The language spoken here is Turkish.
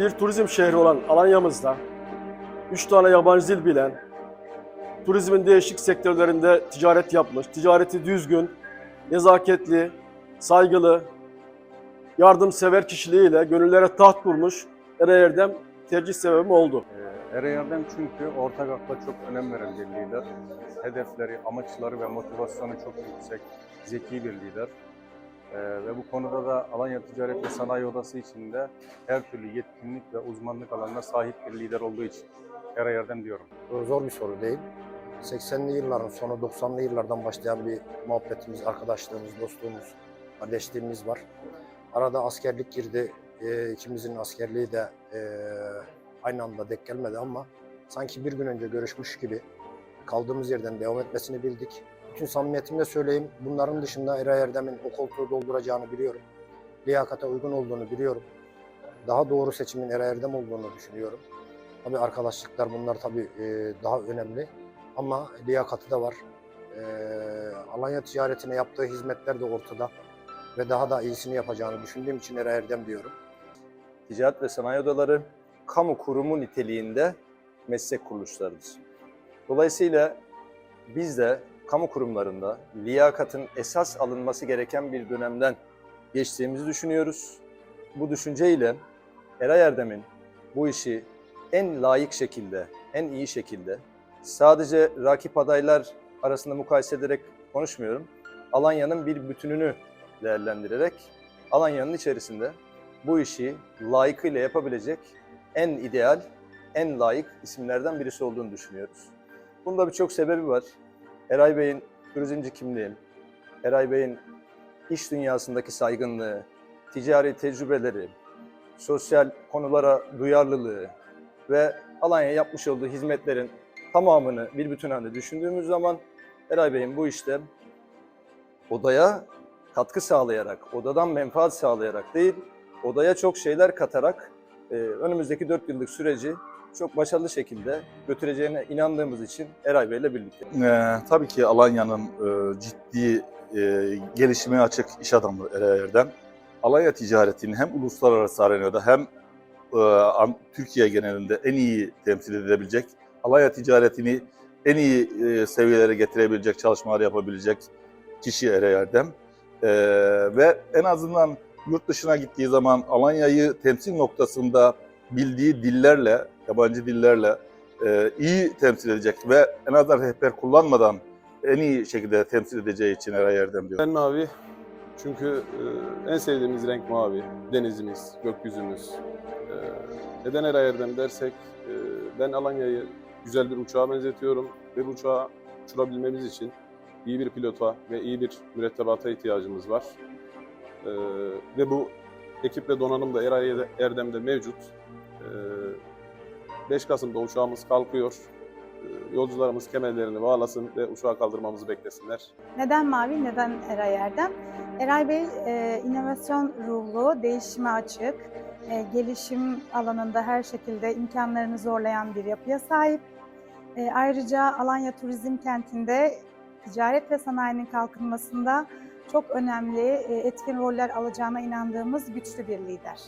bir turizm şehri olan Alanya'mızda 3 tane yabancı dil bilen, turizmin değişik sektörlerinde ticaret yapmış, ticareti düzgün, nezaketli, saygılı, yardımsever kişiliğiyle gönüllere taht kurmuş Eray Erdem tercih sebebim oldu. Ee, Eray Erdem çünkü ortak akla çok önem veren bir lider. Hedefleri, amaçları ve motivasyonu çok yüksek, zeki bir lider. Ee, ve bu konuda da Alanya Ticaret ve Sanayi Odası içinde her türlü yetkinlik ve uzmanlık alanına sahip bir lider olduğu için Eray Erdem diyorum. Zor bir soru değil. 80'li yılların sonu 90'lı yıllardan başlayan bir muhabbetimiz, arkadaşlığımız, dostluğumuz, kardeşliğimiz var. Arada askerlik girdi. Ee, ikimizin askerliği de ee, aynı anda denk gelmedi ama sanki bir gün önce görüşmüş gibi kaldığımız yerden devam etmesini bildik. Bütün samimiyetimle söyleyeyim, bunların dışında Eray Erdem'in o koltuğu dolduracağını biliyorum. Liyakata uygun olduğunu biliyorum. Daha doğru seçimin Eray Erdem olduğunu düşünüyorum. Tabii arkadaşlıklar bunlar tabii e, daha önemli ama liyakatı da var. E, Alanya ticaretine yaptığı hizmetler de ortada ve daha da iyisini yapacağını düşündüğüm için Eray Erdem diyorum. Ticaret ve Sanayi Odaları kamu kurumu niteliğinde meslek kuruluşlarıdır. Dolayısıyla biz de kamu kurumlarında liyakatın esas alınması gereken bir dönemden geçtiğimizi düşünüyoruz. Bu düşünceyle Eray Erdem'in bu işi en layık şekilde, en iyi şekilde sadece rakip adaylar arasında mukayese ederek konuşmuyorum. Alanya'nın bir bütününü değerlendirerek Alanya'nın içerisinde bu işi layıkıyla yapabilecek en ideal, en layık isimlerden birisi olduğunu düşünüyoruz. Bunda birçok sebebi var. Eray Bey'in turizmci kimliği, Eray Bey'in iş dünyasındaki saygınlığı, ticari tecrübeleri, sosyal konulara duyarlılığı ve Alanya'ya yapmış olduğu hizmetlerin tamamını bir bütün halde düşündüğümüz zaman Eray Bey'in bu işte odaya katkı sağlayarak, odadan menfaat sağlayarak değil, odaya çok şeyler katarak e, önümüzdeki 4 yıllık süreci çok başarılı şekilde götüreceğine inandığımız için Eray Bey ile birlikte. Ee, tabii ki Alanya'nın e, ciddi e, gelişime açık iş adamı Eray Erdem. Alanya ticaretini hem uluslararası arenada hem e, Türkiye genelinde en iyi temsil edebilecek, Alanya ticaretini en iyi e, seviyelere getirebilecek çalışmalar yapabilecek kişi Eray Erdem. E, ve en azından yurt dışına gittiği zaman Alanya'yı temsil noktasında bildiği dillerle, yabancı dillerle e, iyi temsil edecek ve en azından rehber kullanmadan en iyi şekilde temsil edeceği için Eray Erdem diyor. Ben mavi çünkü e, en sevdiğimiz renk mavi. Denizimiz, gökyüzümüz. E, neden Eray Erdem dersek e, ben Alanya'yı güzel bir uçağa benzetiyorum. Bu uçağı uçurabilmemiz için iyi bir pilota ve iyi bir mürettebata ihtiyacımız var. E, ve bu ekip ve donanım da Eray Erdem'de mevcut. E, 5 Kasım'da uçağımız kalkıyor. E, Yolcularımız kemerlerini bağlasın ve uçağı kaldırmamızı beklesinler. Neden Mavi, neden Eray Erdem? Eray Bey e, inovasyon ruhlu, değişime açık, e, gelişim alanında her şekilde imkanlarını zorlayan bir yapıya sahip. E, ayrıca Alanya Turizm Kenti'nde ticaret ve sanayinin kalkınmasında çok önemli, etkin roller alacağına inandığımız güçlü bir lider.